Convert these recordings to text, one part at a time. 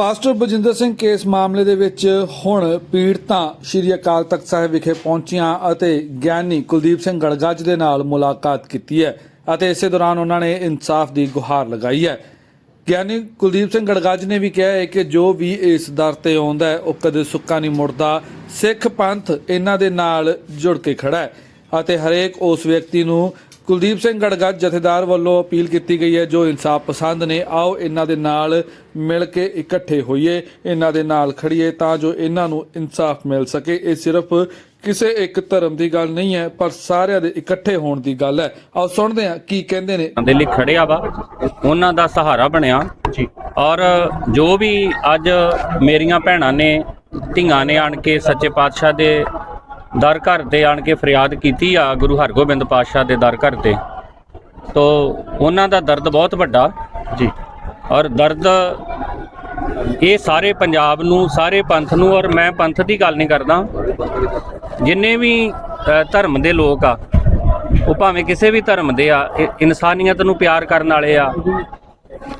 Pastor Bajinder Singh case ਮਾਮਲੇ ਦੇ ਵਿੱਚ ਹੁਣ ਪੀੜਤਾਂ ਸ਼੍ਰੀ ਅਕਾਲ ਤਖਤ ਸਾਹਿਬ ਵਿਖੇ ਪਹੁੰਚੀਆਂ ਅਤੇ ਗਿਆਨੀ ਕੁਲਦੀਪ ਸਿੰਘ ਗੜਗਾਜ ਦੇ ਨਾਲ ਮੁਲਾਕਾਤ ਕੀਤੀ ਹੈ ਅਤੇ ਇਸੇ ਦੌਰਾਨ ਉਹਨਾਂ ਨੇ ਇਨਸਾਫ ਦੀ ਗੁਹਾਰ ਲਗਾਈ ਹੈ। ਗਿਆਨੀ ਕੁਲਦੀਪ ਸਿੰਘ ਗੜਗਾਜ ਨੇ ਵੀ ਕਿਹਾ ਹੈ ਕਿ ਜੋ ਵੀ ਇਸ ਦਰ ਤੇ ਆਉਂਦਾ ਹੈ, ਉਹ ਕਦੇ ਸੁੱਕਾ ਨਹੀਂ ਮੁੜਦਾ। ਸਿੱਖ ਪੰਥ ਇਹਨਾਂ ਦੇ ਨਾਲ ਜੁੜ ਕੇ ਖੜਾ ਹੈ ਅਤੇ ਹਰੇਕ ਉਸ ਵਿਅਕਤੀ ਨੂੰ ਕੁਲਦੀਪ ਸਿੰਘ ਗੜਗੱਜ ਜਥੇਦਾਰ ਵੱਲੋਂ ਅਪੀਲ ਕੀਤੀ ਗਈ ਹੈ ਜੋ ਇਨਸਾਫ ਪਸੰਦ ਨੇ ਆਓ ਇਹਨਾਂ ਦੇ ਨਾਲ ਮਿਲ ਕੇ ਇਕੱਠੇ ਹੋਈਏ ਇਹਨਾਂ ਦੇ ਨਾਲ ਖੜੀਏ ਤਾਂ ਜੋ ਇਹਨਾਂ ਨੂੰ ਇਨਸਾਫ ਮਿਲ ਸਕੇ। ਇਹ ਸਿਰਫ ਕਿਸੇ ਇੱਕ ਧਰਮ ਦੀ ਗੱਲ ਨਹੀਂ ਹੈ ਪਰ ਸਾਰਿਆਂ ਦੇ ਇਕੱਠੇ ਹੋਣ ਦੀ ਗੱਲ ਹੈ। ਆਓ ਸੁਣਦੇ ਹਾਂ ਕੀ ਕਹਿੰਦੇ ਨੇ। ਦੇ ਲਈ ਖੜਿਆ ਵਾ ਉਹਨਾਂ ਦਾ ਸਹਾਰਾ ਬਣਿਆ। ਜੀ। ਔਰ ਜੋ ਵੀ ਅੱਜ ਮੇਰੀਆਂ ਭੈਣਾਂ ਨੇ ਧੀਆਂ ਨੇ ਆਣ ਕੇ ਸੱਚੇ ਪਾਤਸ਼ਾਹ ਦੇ ਦਰ ਘਰ ਤੇ ਆਣ ਕੇ ਫਰਿਆਦ ਕੀਤੀ ਆ ਗੁਰੂ ਹਰਗੋਬਿੰਦ ਪਾਤਸ਼ਾਹ ਦੇ ਦਰ ਘਰ ਤੇ। ਤੋ ਉਹਨਾਂ ਦਾ ਦਰਦ ਬਹੁਤ ਵੱਡਾ। ਜੀ। ਔਰ ਦਰਦ ਇਹ ਸਾਰੇ ਪੰਜਾਬ ਨੂੰ ਸਾਰੇ ਪੰਥ ਨੂੰ ਔਰ ਮੈਂ ਪੰਥ ਦੀ ਗੱਲ ਨਹੀਂ ਕਰਦਾ। ਜਿੰਨੇ ਵੀ ਧਰਮ ਦੇ ਲੋਕ ਆ ਉਹ ਭਾਵੇਂ ਕਿਸੇ ਵੀ ਧਰਮ ਦੇ ਆ ਇਨਸਾਨੀਅਤ ਨੂੰ ਪਿਆਰ ਕਰਨ ਵਾਲੇ ਆ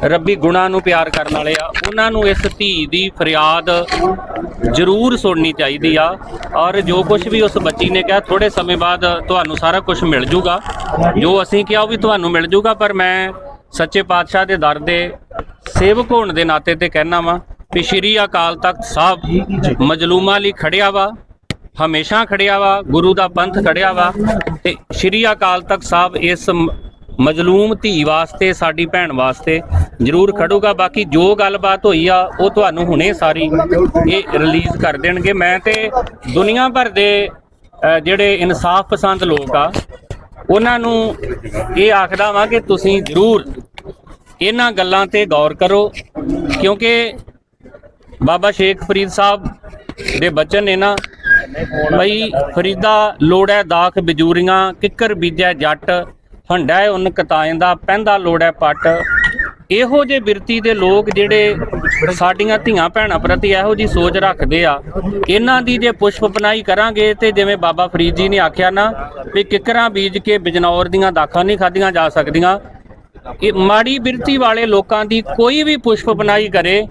ਰੱਬੀ ਗੁਣਾਂ ਨੂੰ ਪਿਆਰ ਕਰਨ ਵਾਲੇ ਆ। ਉਹਨਾਂ ਨੂੰ ਇਸ ਧੀ ਦੀ ਫਰਿਆਦ ਜ਼ਰੂਰ ਸੁਣਨੀ ਚਾਹੀਦੀ ਆ। ਔਰ ਜੋ ਕੁਝ ਵੀ ਉਸ ਬੱਚੀ ਨੇ ਕਿਹਾ ਥੋੜੇ ਸਮੇਂ ਬਾਅਦ ਤੁਹਾਨੂੰ ਸਾਰਾ ਕੁਝ ਮਿਲ ਜੂਗਾ। ਜੋ ਅਸੀਂ ਕਿਹਾ, ਉਹ ਵੀ ਤੁਹਾਨੂੰ ਮਿਲ ਜੂਗਾ, ਪਰ ਮੈਂ ਸੱਚੇ ਪਾਤਸ਼ਾਹ ਦੇ ਦਰ ਦੇ ਸੇਵਕ ਹੋਣ ਦੇ ਨਾਤੇ ਤੇ ਕਹਿਣਾ ਵਾਂ ਵੀ ਸ਼੍ਰੀ ਅਕਾਲ ਤਖਤ ਸਾਹਿਬ ਮਜਲੂਮਾਂ ਲਈ ਖੜਿਆ ਵਾ, ਹਮੇਸ਼ਾ ਖੜਿਆ ਵਾ, ਗੁਰੂ ਦਾ ਪੰਥ ਖੜਿਆ ਵਾ ਤੇ ਸ਼੍ਰੀ ਅਕਾਲ ਤਖਤ ਸਾਹਿਬ ਇਸ ਮਜ਼ਲੂਮ ਧੀ ਵਾਸਤੇ, ਸਾਡੀ ਭੈਣ ਵਾਸਤੇ ਜ਼ਰੂਰ ਖੜੂਗਾ। ਬਾਕੀ ਜੋ ਗੱਲਬਾਤ ਹੋਈ ਆ, ਉਹ ਤੁਹਾਨੂੰ ਹੁਣੇ ਸਾਰੀ ਇਹ ਰਿਲੀਜ਼ ਕਰ ਦੇਣਗੇ। ਮੈਂ ਤੇ ਦੁਨੀਆ ਭਰ ਦੇ ਜਿਹੜੇ ਇਨਸਾਫ ਪਸੰਦ ਲੋਕ ਆ, ਉਹਨਾਂ ਨੂੰ ਇਹ ਆਖਦਾ ਵਾਂ ਕਿ ਤੁਸੀਂ ਜ਼ਰੂਰ ਇਹਨਾਂ ਗੱਲਾਂ ਤੇ ਗੌਰ ਕਰੋ, ਕਿਉਂਕਿ ਬਾਬਾ ਸ਼ੇਖ ਫਰੀਦ ਸਾਹਿਬ ਦੇ ਬਚਨ ਨੇ ਨਾ, ਬਈ, ਫਰੀਦਾ ਲੋੜੈ ਦਾਖ ਬਜੂਰੀਆਂ, ਕਿੱਕਰ ਬੀਜੈ ਜੱਟ ਹੰਡਾ ਉਨ ਕਤਾਇੰਦਾ ਪੈਂਦਾ ਲੋੜੈ ਪੱਟ। ਇਹੋ ਜੇ ਬਿਰਤੀ ਦੇ ਲੋਕ ਜਿਹੜੇ ਸਾਡੀਆਂ ਧੀਆਂ ਭੈਣਾਂ ਪ੍ਰਤੀ ਇਹੋ ਜੀ ਸੋਚ ਰੱਖਦੇ ਆ, ਇਹਨਾਂ ਦੀ ਜੇ ਪੁਸ਼ਪ ਪਨਾਈ ਕਰਾਂਗੇ ਤੇ ਜਿਵੇਂ ਬਾਬਾ ਫਰੀਦ ਜੀ ਨੇ ਆਖਿਆ ਨਾ ਵੀ ਕਿੱਕਰਾਂ ਬੀਜ ਕੇ ਬਿਜਨੌਰ ਦੀਆਂ ਦਾਖਾਂ ਨਹੀਂ ਖਾਧੀਆਂ ਜਾ ਸਕਦੀਆਂ। ਇਹ ਮਾੜੀ ਬਿਰਤੀ ਵਾਲੇ ਲੋਕਾਂ ਦੀ ਕੋਈ ਵੀ ਪੁਸ਼ਪ ਬਣਾਈ ਕਰੇ,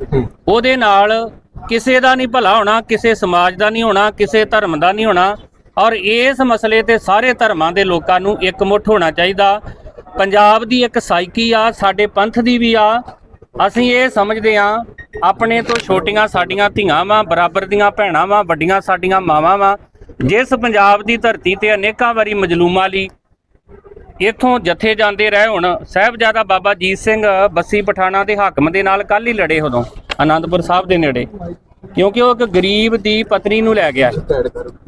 ਉਹਦੇ ਨਾਲ ਕਿਸੇ ਦਾ ਨਹੀਂ ਭਲਾ ਹੋਣਾ, ਕਿਸੇ ਸਮਾਜ ਦਾ ਨਹੀਂ ਹੋਣਾ, ਕਿਸੇ ਧਰਮ ਦਾ ਨਹੀਂ ਹੋਣਾ। ਔਰ ਇਸ ਮਸਲੇ ਤੇ ਸਾਰੇ ਧਰਮਾਂ ਦੇ ਲੋਕਾਂ ਨੂੰ ਇਕਮੁੱਠ ਹੋਣਾ ਚਾਹੀਦਾ। ਪੰਜਾਬ ਦੀ ਇੱਕ ਸਾਈਕੀ ਆ, ਸਾਡੇ ਪੰਥ ਦੀ ਵੀ ਆ। ਅਸੀਂ ਇਹ ਸਮਝਦੇ ਆ ਆਪਣੇ ਤੋਂ ਛੋਟੀਆਂ ਸਾਡੀਆਂ ਧੀਆਂ ਵਾਂ, ਬਰਾਬਰ ਦੀਆਂ ਭੈਣਾਂ ਵਾਂ, ਵੱਡੀਆਂ ਸਾਡੀਆਂ ਮਾਵਾਂ ਵਾਂ। ਜਿਸ ਪੰਜਾਬ ਦੀ ਧਰਤੀ ਤੇ ਅਨੇਕਾਂ ਵਾਰੀ ਮਜਲੂਮਾਂ ਲਈ ਇੱਥੋਂ ਜਥੇ ਜਾਂਦੇ ਰਹੇ ਹੁਣ, ਸਾਹਿਬਜ਼ਾਦਾ ਬਾਬਾ ਜੀਤ ਸਿੰਘ ਬੱਸੀ ਪਠਾਣਾ ਦੇ ਹਾਕਮ ਦੇ ਨਾਲ ਕੱਲ ਹੀ ਲੜੇ ਉਦੋਂ, ਆਨੰਦਪੁਰ ਸਾਹਿਬ ਦੇ ਨੇੜੇ। ਕਿਉਂਕਿ ਉਹ ਇੱਕ ਗਰੀਬ ਦੀ ਪਤਨੀ ਨੂੰ ਲੈ ਗਿਆ।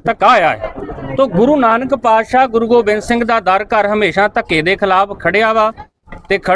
ਧੱਕਾ ਆਇਆ। ਹੈ ਤੋਂ ਗੁਰੂ ਨਾਨਕ ਪਾਤਸ਼ਾਹ ਗੁਰੂ ਗੋਬਿੰਦ ਸਿੰਘ ਦਾ ਦਰ ਘਰ ਹਮੇਸ਼ਾ ਧੱਕੇ ਦੇ ਖਿਲਾਫ ਖੜਿਆ ਵਾ ਤੇ ਖੜ-